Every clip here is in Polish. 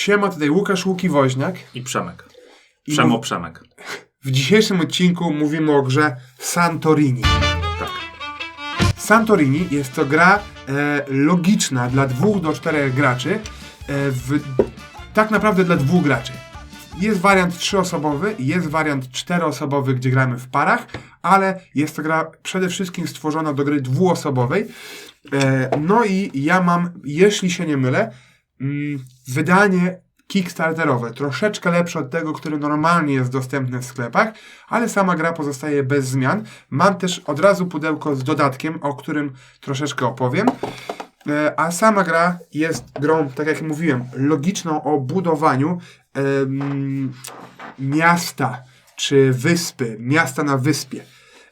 Siema, tutaj Łukasz Łuki-Woźniak. I Przemek. I Przemo mów- Przemek. W dzisiejszym odcinku mówimy o grze Santorini. Tak. Santorini jest to gra e, logiczna dla dwóch do czterech graczy. E, w, tak naprawdę dla dwóch graczy. Jest wariant trzyosobowy, jest wariant czteroosobowy, gdzie gramy w parach, ale jest to gra przede wszystkim stworzona do gry dwuosobowej. E, no i ja mam, jeśli się nie mylę, wydanie Kickstarterowe, troszeczkę lepsze od tego, który normalnie jest dostępny w sklepach, ale sama gra pozostaje bez zmian. Mam też od razu pudełko z dodatkiem, o którym troszeczkę opowiem. E, A sama gra jest grą, tak jak mówiłem, logiczną o budowaniu em, miasta czy wyspy, miasta na wyspie.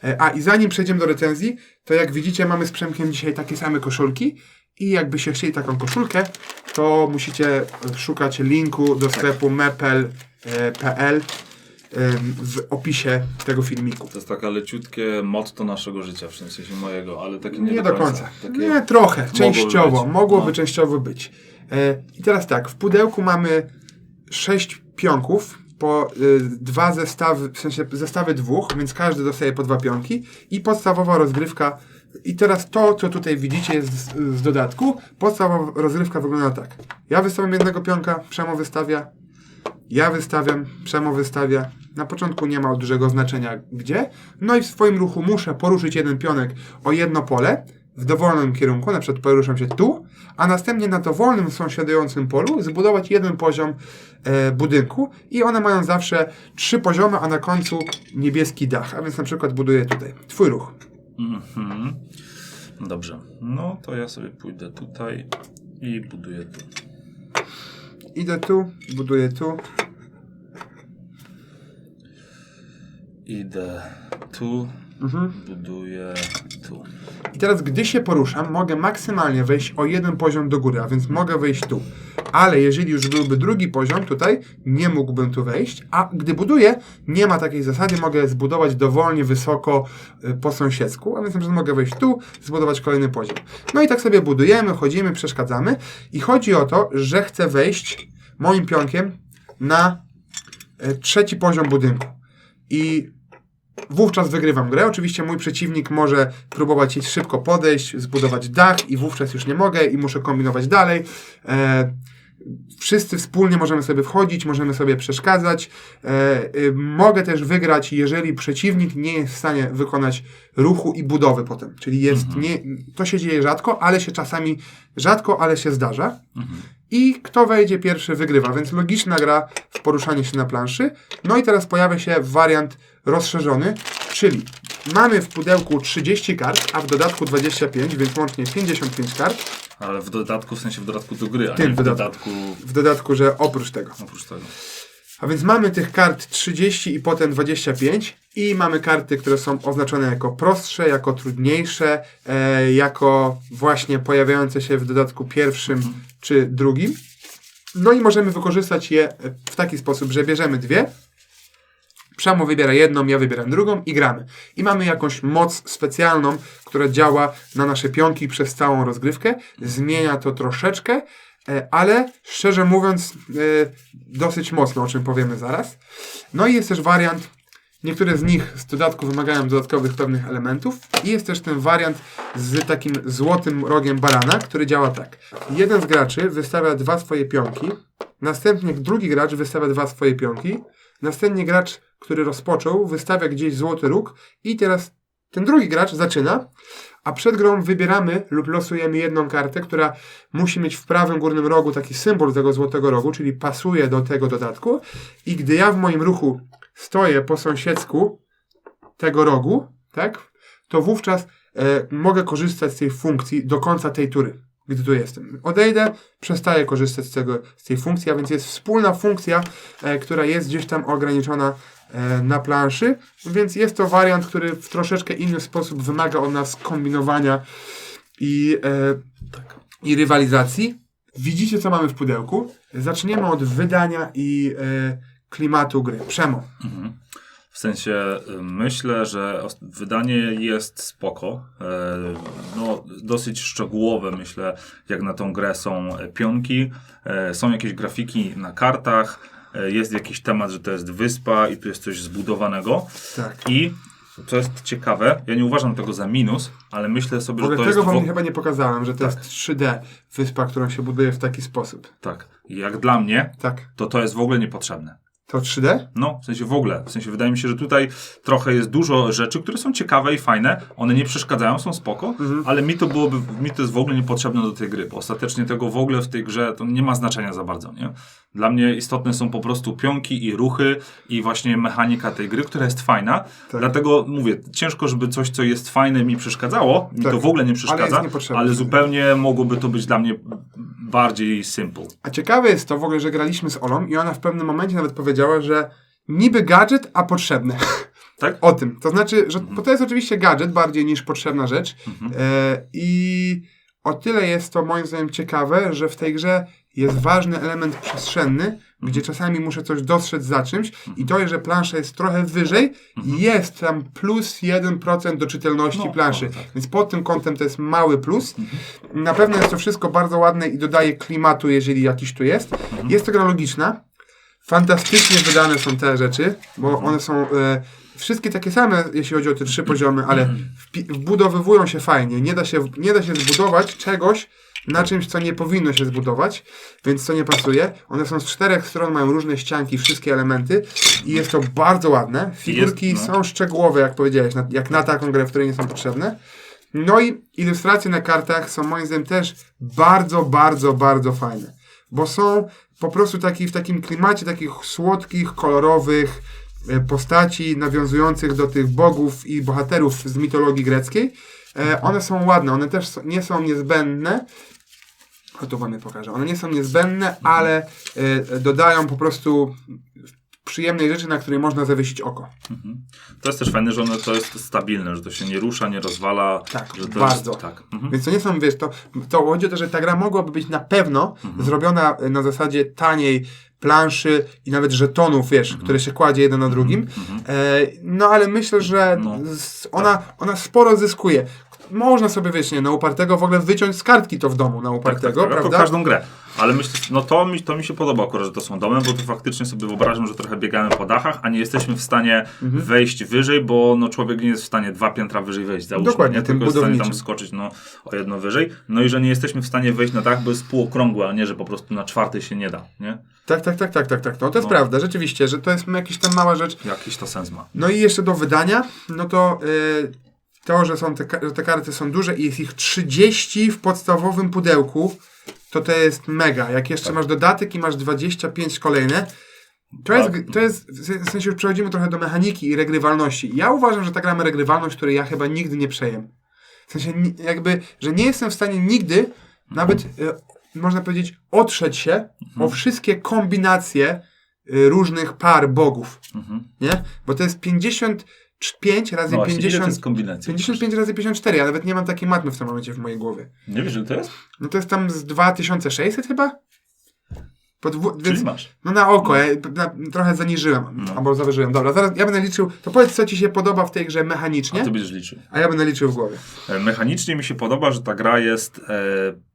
E, A i zanim przejdziemy do recenzji, to jak widzicie, mamy z Przemkiem dzisiaj takie same koszulki. I jakbyście chcieli taką koszulkę, to musicie szukać linku do sklepu mepel.pl w opisie tego filmiku. To jest taka leciutkie motto naszego życia, w sensie mojego, ale takie nie, Nie do końca. Takie... Nie, trochę, częściowo. być. Mogłoby No. częściowo być. E, I teraz tak, w pudełku mamy sześć pionków, po y, dwa zestawy, w sensie zestawy dwóch, więc każdy dostaje po dwa pionki i podstawowa rozgrywka. I teraz to, co tutaj widzicie jest z, z dodatku. Podstawowa rozgrywka wygląda tak. Ja wystawiam jednego pionka, Przemo wystawia, ja wystawiam, Przemo wystawia. Na początku nie ma dużego znaczenia gdzie. No i w swoim ruchu muszę poruszyć jeden pionek o jedno pole w dowolnym kierunku, na przykład poruszam się tu, a następnie na dowolnym sąsiadującym polu zbudować jeden poziom e, budynku i one mają zawsze trzy poziomy, a na końcu niebieski dach, a więc na przykład buduję tutaj. Twój ruch. Mhm. Dobrze. No to ja sobie pójdę tutaj i buduję tu. Idę tu, buduję tu. Idę tu, Mhm. buduję tu. I teraz, gdy się poruszam, mogę maksymalnie wejść o jeden poziom do góry, a więc mogę wejść tu. Ale jeżeli już byłby drugi poziom tutaj, nie mógłbym tu wejść, a gdy buduję, nie ma takiej zasady, mogę zbudować dowolnie wysoko y, po sąsiedzku, a więc na przykład mogę wejść tu, zbudować kolejny poziom. No i tak sobie budujemy, chodzimy, przeszkadzamy i chodzi o to, że chcę wejść moim pionkiem na y, trzeci poziom budynku. I Wówczas wygrywam grę. Oczywiście mój przeciwnik może próbować jej szybko podejść, zbudować dach i wówczas już nie mogę i muszę kombinować dalej. E, wszyscy wspólnie możemy sobie wchodzić, możemy sobie przeszkadzać. E, y, mogę też wygrać, jeżeli przeciwnik nie jest w stanie wykonać ruchu i budowy potem. Czyli jest nie, to się dzieje rzadko, ale się czasami rzadko, ale się zdarza. I kto wejdzie pierwszy, wygrywa. Więc logiczna gra w poruszaniu się na planszy. No i teraz pojawia się wariant rozszerzony, czyli mamy w pudełku 30 kart, a w dodatku 25, więc łącznie 55 kart. Ale w dodatku, w sensie w dodatku do gry, a Tym nie w dodatku. W dodatku, że oprócz tego. oprócz tego. A więc mamy tych kart 30 i potem 25 i mamy karty, które są oznaczone jako prostsze, jako trudniejsze, e, jako właśnie pojawiające się w dodatku pierwszym czy drugim. No i możemy wykorzystać je w taki sposób, że bierzemy dwie, Przemo wybiera jedną, ja wybieram drugą i gramy. I mamy jakąś moc specjalną, która działa na nasze pionki przez całą rozgrywkę. Zmienia to troszeczkę, e, ale szczerze mówiąc, e, dosyć mocno, o czym powiemy zaraz. No i jest też wariant, niektóre z nich z dodatku wymagają dodatkowych pewnych elementów. I jest też ten wariant z takim złotym rogiem barana, który działa tak. Jeden z graczy wystawia dwa swoje pionki, następnie drugi gracz wystawia dwa swoje pionki, następnie gracz, który rozpoczął, wystawia gdzieś złoty róg i teraz ten drugi gracz zaczyna, a przed grą wybieramy lub losujemy jedną kartę, która musi mieć w prawym górnym rogu taki symbol tego złotego rogu, czyli pasuje do tego dodatku. I gdy ja w moim ruchu stoję po sąsiedzku tego rogu, tak, to wówczas e, mogę korzystać z tej funkcji do końca tej tury, gdy tu jestem. Odejdę, przestaję korzystać z, tego, z tej funkcji, a więc jest wspólna funkcja, e, która jest gdzieś tam ograniczona e, na planszy, więc jest to wariant, który w troszeczkę inny sposób wymaga od nas kombinowania i, e, Tak. i rywalizacji. Widzicie, co mamy w pudełku. Zaczniemy od wydania i e, klimatu gry. Przemo. Mhm. W sensie y, myślę, że wydanie jest spoko. E, No, dosyć szczegółowe, myślę, jak na tą grę są pionki, e, są jakieś grafiki na kartach, e, jest jakiś temat, że to jest wyspa i tu jest coś zbudowanego. Tak. I co jest ciekawe, ja nie uważam tego za minus, ale myślę sobie, że to tego jest. wam wo- chyba nie pokazałem, że to jest 3D wyspa, którą się buduje w taki sposób. Tak. Jak dla mnie, Tak. to to jest w ogóle niepotrzebne. To 3D? No, w sensie w ogóle. W sensie wydaje mi się, że tutaj trochę jest dużo rzeczy, które są ciekawe i fajne. One nie przeszkadzają, są spoko, ale mi to byłoby, mi to jest w ogóle niepotrzebne do tej gry, bo ostatecznie tego w ogóle w tej grze to nie ma znaczenia za bardzo, nie? Dla mnie istotne są po prostu pionki i ruchy i właśnie mechanika tej gry, która jest fajna. Tak. Dlatego mówię, ciężko, żeby coś, co jest fajne mi przeszkadzało. Mi Tak. to w ogóle nie Ale przeszkadza, ale, niepotrzebne. zupełnie mogłoby to być dla mnie bardziej simple. A ciekawe jest to w ogóle, że graliśmy z Olą i ona w pewnym momencie nawet powiedziała, że niby gadżet, a potrzebny. Tak? o tym. To znaczy, że bo to jest oczywiście gadżet bardziej niż potrzebna rzecz. E, I o tyle jest to moim zdaniem ciekawe, że w tej grze jest ważny element przestrzenny, gdzie czasami muszę coś dostrzec za czymś i to, że plansza jest trochę wyżej, jest tam plus 1% do czytelności No, planszy. no, tak. Więc pod tym kątem to jest mały plus. Na pewno jest to wszystko bardzo ładne i dodaje klimatu, jeżeli jakiś tu jest. Jest to gra logiczna. Fantastycznie wydane są te rzeczy, bo one są e, wszystkie takie same, jeśli chodzi o te trzy poziomy, ale wbudowywują się fajnie. Nie da się, nie da się zbudować czegoś na czymś, co nie powinno się zbudować, więc to nie pasuje. One są z czterech stron, mają różne ścianki, wszystkie elementy i jest to bardzo ładne. Figurki Jest, no. są szczegółowe, jak powiedziałeś, na, jak na taką grę, w której nie są potrzebne. No i ilustracje na kartach są moim zdaniem też bardzo, bardzo, bardzo fajne. Bo są po prostu taki, w takim klimacie takich słodkich, kolorowych e, postaci nawiązujących do tych bogów i bohaterów z mitologii greckiej. E, one są ładne, one też nie są niezbędne. O, tu wam je pokażę. One nie są niezbędne, ale e, dodają po prostu przyjemnej rzeczy, na której można zawiesić oko. To jest też fajne, że ono to jest stabilne, że to się nie rusza, nie rozwala. Tak, że to bardzo. Jest, tak. Mhm. Więc to nie są, wiesz, to, to chodzi o to, że ta gra mogłaby być na pewno Mhm. zrobiona e, na zasadzie taniej planszy i nawet żetonów, wiesz, Mhm. które się kładzie jeden na drugim. E, no ale myślę, że No. ona, ona sporo zyskuje. Można sobie, wiesz, nie, na upartego w ogóle wyciąć z kartki to w domu na upartego, tak, jako prawda? każdą grę. Ale myślę, no to mi, to mi się podoba akurat, że to są domy, bo to faktycznie sobie wyobrażam, że trochę biegamy po dachach, a nie jesteśmy w stanie Mhm. wejść wyżej, bo no człowiek nie jest w stanie dwa piętra wyżej wejść, załóżmy, Dokładnie, nie? tylko jest w stanie tam skoczyć no, o jedno wyżej. No i że nie jesteśmy w stanie wejść na dach, bo jest półokrągły, a nie, że po prostu na czwarty się nie da, nie? Tak, tak, tak, tak, tak, tak. No to jest No. prawda, rzeczywiście, że to jest jakaś tam mała rzecz. Jakiś to sens ma. No i jeszcze do wydania, no to y, to, że, są te, że te karty są duże i jest ich 30 w podstawowym pudełku, to to jest mega. Jak jeszcze masz dodatek i masz 25 kolejne, to jest, Tak. to jest, w sensie już przechodzimy trochę do mechaniki i regrywalności. Ja uważam, że ta gra ma regrywalność, której ja chyba nigdy nie przejem. W sensie jakby, że nie jestem w stanie nigdy nawet, y, można powiedzieć, otrzeć się o wszystkie kombinacje y, różnych par bogów. Mhm. Nie? Bo to jest 55 razy No właśnie, ile to 50. jest kombinacji? 55 razy 54, ja nawet nie mam takiej matmy w tym momencie w mojej głowie. Nie wiesz, ile to jest? No to jest tam z 2600 chyba? Po dwu, Czyli więc, masz. no na oko, ja na, trochę zaniżyłem, No. albo zawyżyłem. Dobra, zaraz ja będę liczył, to powiedz co ci się podoba w tej grze mechanicznie, A ty będziesz liczył. a ja będę liczył w głowie. E, Mechanicznie mi się podoba, że ta gra jest e,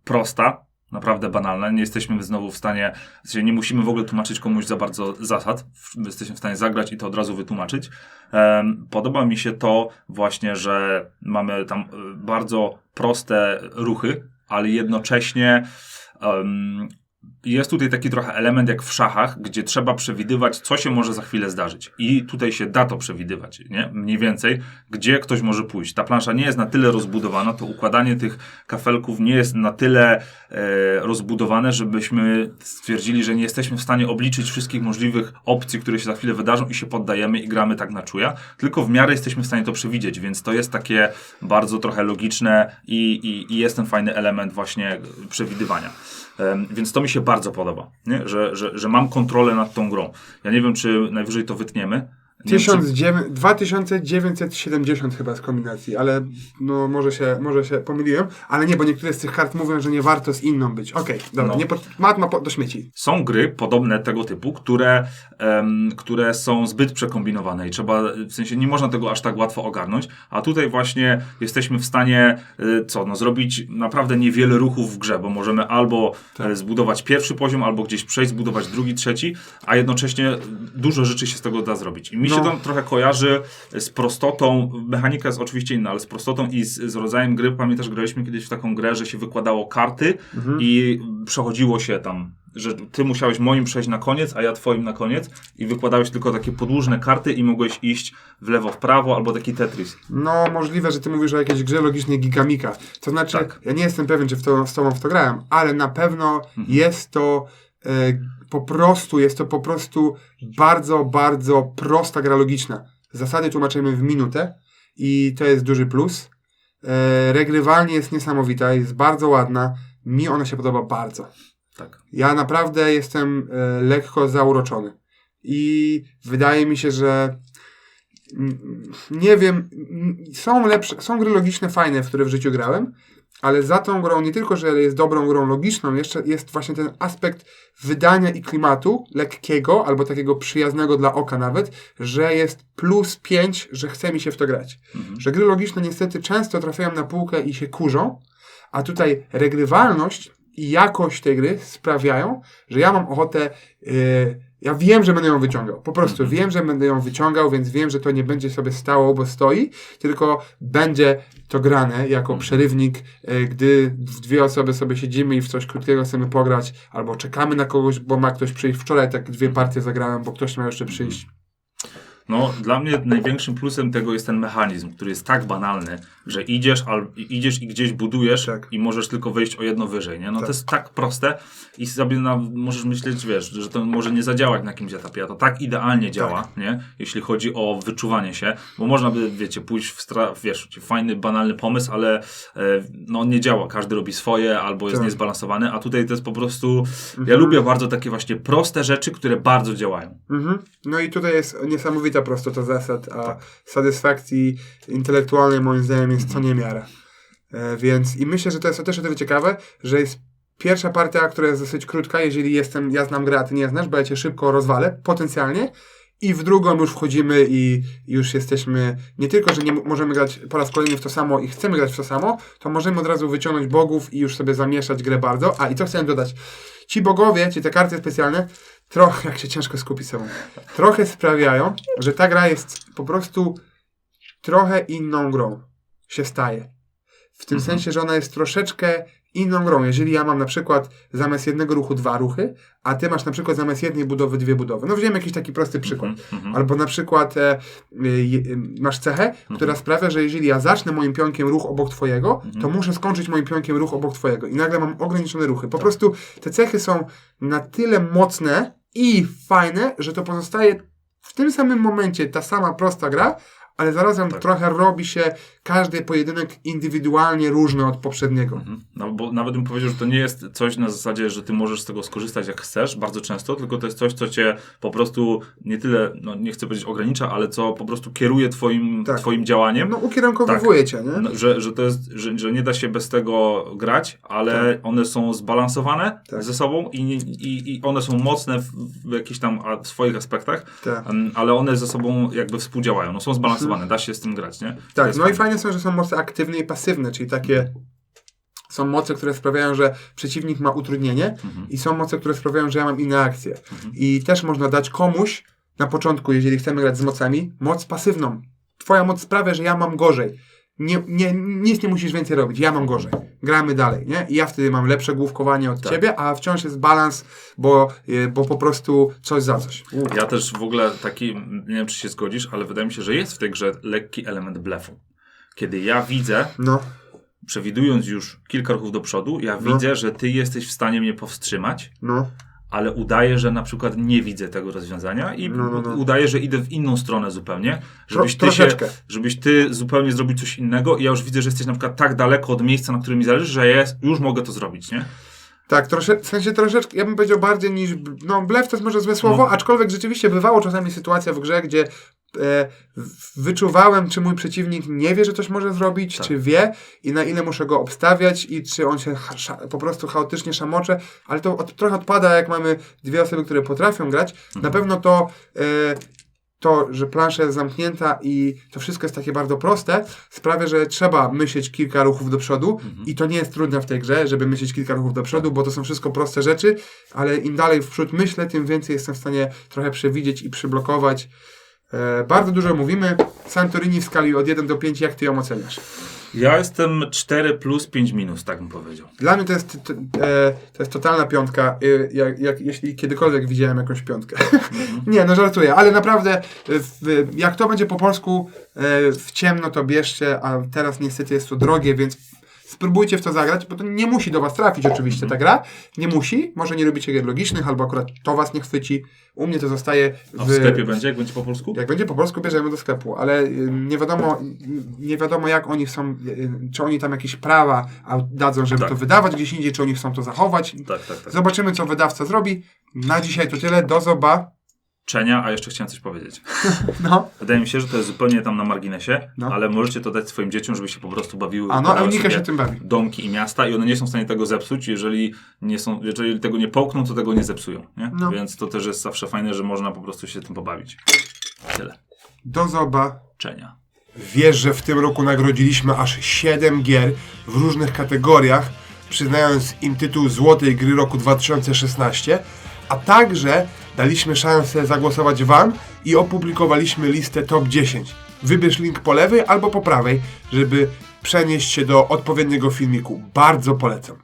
prosta, naprawdę banalna. Nie jesteśmy znowu w stanie, w sensie nie musimy w ogóle tłumaczyć komuś za bardzo zasad. Jesteśmy w stanie zagrać i to od razu wytłumaczyć. Podoba mi się to właśnie, że mamy tam e, bardzo proste ruchy, ale jednocześnie jest tutaj taki trochę element jak w szachach, gdzie trzeba przewidywać, co się może za chwilę zdarzyć. I tutaj się da to przewidywać, nie? Mniej więcej, gdzie ktoś może pójść. Ta plansza nie jest na tyle rozbudowana, to układanie tych kafelków nie jest na tyle e, rozbudowane, żebyśmy stwierdzili, że nie jesteśmy w stanie obliczyć wszystkich możliwych opcji, które się za chwilę wydarzą i się poddajemy i gramy tak na czuja, tylko w miarę jesteśmy w stanie to przewidzieć, więc to jest takie bardzo trochę logiczne i, i, i jest ten fajny element właśnie przewidywania. Em, Więc to mi się bardzo podoba, nie? Że, że, że mam kontrolę nad tą grą. Ja nie wiem, czy najwyżej to wytniemy, 1900 2970 chyba z kombinacji, ale no może się, może się pomyliłem, ale nie, bo niektóre z tych kart mówią, że nie warto z inną być. Okej, dobra, No. nie po, matma po, do śmieci. Są gry podobne tego typu, które, em, które są zbyt przekombinowane i trzeba, w sensie nie można tego aż tak łatwo ogarnąć, a tutaj właśnie jesteśmy w stanie, y, co, no zrobić naprawdę niewiele ruchów w grze, bo możemy albo Tak. e, zbudować pierwszy poziom, albo gdzieś przejść, zbudować drugi, trzeci, a jednocześnie dużo rzeczy się z tego da zrobić. I mi się No. to trochę kojarzy z prostotą, mechanika jest oczywiście inna, ale z prostotą i z, z rodzajem gry, pamiętasz, graliśmy kiedyś w taką grę, że się wykładało karty Mhm. i przechodziło się tam, że ty musiałeś moim przejść na koniec, a ja twoim na koniec i wykładałeś tylko takie podłużne karty i mogłeś iść w lewo, w prawo, albo taki Tetris. No, możliwe, że ty mówisz o jakiejś grze logicznej Gigamika. To znaczy, Tak. ja nie jestem pewien, czy w to, z tobą w to grałem, ale na pewno Mhm. jest to e, po prostu, jest to po prostu bardzo, bardzo prosta gra logiczna. Zasady tłumaczymy w minutę i to jest duży plus. E, regrywalnie jest niesamowita, jest bardzo ładna. Mi ona się podoba bardzo. Tak. Ja naprawdę jestem e, lekko zauroczony. I wydaje mi się, że nie wiem, są lepsze, są gry logiczne fajne, w które w życiu grałem, ale za tą grą nie tylko, że jest dobrą grą logiczną, jeszcze jest właśnie ten aspekt wydania i klimatu lekkiego, albo takiego przyjaznego dla oka nawet, że jest plus 5, że chce mi się w to grać. Mhm. Że gry logiczne niestety często trafiają na półkę i się kurzą, a tutaj regrywalność i jakość tej gry sprawiają, że ja mam ochotę. Yy, ja wiem, że będę ją wyciągał. Po prostu wiem, że będę ją wyciągał, więc wiem, że to nie będzie sobie stało, bo stoi, tylko będzie to grane jako przerywnik, yy, gdy dwie osoby sobie siedzimy i w coś krótkiego chcemy pograć, albo czekamy na kogoś, bo ma ktoś przyjść. Wczoraj tak dwie partie zagrałem, bo ktoś miał jeszcze przyjść. No, dla mnie największym plusem tego jest ten mechanizm, który jest tak banalny, że idziesz, al, idziesz i gdzieś budujesz Tak. i możesz tylko wejść o jedno wyżej, nie? No Tak. to jest tak proste i sobie na, możesz myśleć, wiesz, że to może nie zadziałać na jakimś etapie, a to tak idealnie działa, nie? Jeśli chodzi o wyczuwanie się, bo można by, wiecie, pójść w, stra- wiesz, fajny, banalny pomysł, ale e, no on nie działa, każdy robi swoje albo jest Tak. niezbalansowany, a tutaj to jest po prostu, ja Mhm. lubię bardzo takie właśnie proste rzeczy, które bardzo działają. Mhm. No i tutaj jest niesamowita prostota zasad, a satysfakcji intelektualnej moim zdaniem jest co niemiara. E, więc i myślę, że to jest też o tyle ciekawe, że jest pierwsza partia, która jest dosyć krótka, jeżeli jestem, ja znam grę, a ty nie znasz, bo ja cię szybko rozwalę, potencjalnie, i w drugą już wchodzimy i już jesteśmy, nie tylko, że nie możemy grać po raz kolejny w to samo i chcemy grać w to samo, to możemy od razu wyciągnąć bogów i już sobie zamieszać grę bardzo. A i co chciałem dodać, ci bogowie, czy te karty specjalne, trochę, jak się ciężko skupić sobą, trochę sprawiają, że ta gra jest po prostu trochę inną grą się staje. W tym Mhm. sensie, że ona jest troszeczkę inną grą. Jeżeli ja mam na przykład zamiast jednego ruchu dwa ruchy, a ty masz na przykład zamiast jednej budowy dwie budowy. No wziąłem jakiś taki prosty przykład. Mhm, mhm. Albo na przykład e, y, masz cechę, która sprawia, że jeżeli ja zacznę moim pionkiem ruch obok twojego, to muszę skończyć moim pionkiem ruch obok twojego. I nagle mam ograniczone ruchy. Po prostu te cechy są na tyle mocne i fajne, że to pozostaje w tym samym momencie ta sama prosta gra, ale zarazem Tak. trochę robi się każdy pojedynek indywidualnie różny od poprzedniego. Mhm. No bo nawet bym powiedział, że to nie jest coś na zasadzie, że ty możesz z tego skorzystać jak chcesz, bardzo często, tylko to jest coś, co cię po prostu nie tyle, no nie chcę powiedzieć ogranicza, ale co po prostu kieruje twoim, Tak. twoim działaniem. No ukierunkowywuje cię, nie? No, że, że to jest, że, że nie da się bez tego grać, ale one są zbalansowane Tak. ze sobą i, i, i one są mocne w, w jakichś tam a, swoich aspektach, Tak. ale one ze sobą jakby współdziałają. No są zbalansowane, da się z tym grać, nie? Tak, no i fajne. Fajne są, że są moce aktywne i pasywne, czyli takie są moce, które sprawiają, że przeciwnik ma utrudnienie Mhm. i są moce, które sprawiają, że ja mam inne akcje. I też można dać komuś na początku, jeżeli chcemy grać z mocami, moc pasywną. Twoja moc sprawia, że ja mam gorzej. Nie, nie, nic nie musisz więcej robić, ja mam gorzej. Gramy dalej, nie? I ja wtedy mam lepsze główkowanie od Tak. ciebie, a wciąż jest balans, bo, y, bo po prostu coś za coś. Ja też w ogóle taki, nie wiem czy się zgodzisz, ale wydaje mi się, że jest w tej grze lekki element blefu. Kiedy ja widzę, No, przewidując już kilka ruchów do przodu, ja No. widzę, że ty jesteś w stanie mnie powstrzymać, no, ale udaję, że na przykład nie widzę tego rozwiązania i No, no, no. udaję, że idę w inną stronę zupełnie, żebyś Tro- ty, się, żebyś ty zupełnie zrobił coś innego i ja już widzę, że jesteś na przykład tak daleko od miejsca, na którym mi zależy, że ja już mogę to zrobić, nie? Tak, trosze, w sensie troszeczkę, ja bym powiedział bardziej niż, no blef to jest może złe słowo, No. aczkolwiek rzeczywiście bywało czasami sytuacja w grze, gdzie e, wyczuwałem, czy mój przeciwnik nie wie, że coś może zrobić, Tak. czy wie i na ile muszę go obstawiać i czy on się po prostu chaotycznie szamocze, ale to od, trochę odpada, jak mamy dwie osoby, które potrafią grać. Na Mhm. pewno to e, to, że plansza jest zamknięta i to wszystko jest takie bardzo proste, sprawia, że trzeba myśleć kilka ruchów do przodu Mhm. i to nie jest trudne w tej grze, żeby myśleć kilka ruchów do przodu, bo to są wszystko proste rzeczy, ale im dalej w przód myślę, tym więcej jestem w stanie trochę przewidzieć i przyblokować. E, bardzo dużo mówimy. Santorini w skali od 1 do 5, jak ty ją oceniasz? Ja jestem 4 plus 5 minus, tak bym powiedział. Dla mnie to jest, t, e, to jest totalna piątka, e, jak, jak, jeśli kiedykolwiek widziałem jakąś piątkę. nie, no żartuję, ale naprawdę, e, w, jak to będzie po polsku w ciemno, to bierzcie, a teraz niestety jest to drogie, więc spróbujcie w to zagrać, bo to nie musi do was trafić oczywiście ta gra, nie musi, może nie lubicie gier logicznych, albo akurat to was nie chwyci, u mnie to zostaje A w sklepie będzie, jak będzie po polsku? jak będzie po polsku, bierzemy do sklepu, ale y, nie wiadomo, y, nie wiadomo jak oni są, y, czy oni tam jakieś prawa dadzą, żeby Tak. to wydawać gdzieś indziej, czy oni chcą to zachować. Tak, tak, tak. Zobaczymy, co wydawca zrobi. Na dzisiaj to tyle. Do zoba. Czenia, a jeszcze chciałem coś powiedzieć. No, Wydaje mi się, że to jest zupełnie tam na marginesie, No. ale możecie to dać swoim dzieciom, żeby się po prostu bawiły. a no, Eunika się tym bawi. domki i miasta i one nie są w stanie tego zepsuć, jeżeli, nie są, jeżeli tego nie połkną, to tego nie zepsują. Nie? No. Więc to też jest zawsze fajne, że można po prostu się tym pobawić. Tyle. Do zoba. Czenia. Wiesz, że w tym roku nagrodziliśmy aż 7 gier w różnych kategoriach, przyznając im tytuł Złotej Gry Roku 2016, a także daliśmy szansę zagłosować Wam i opublikowaliśmy listę top 10. Wybierz link po lewej albo po prawej, żeby przenieść się do odpowiedniego filmiku. Bardzo polecam.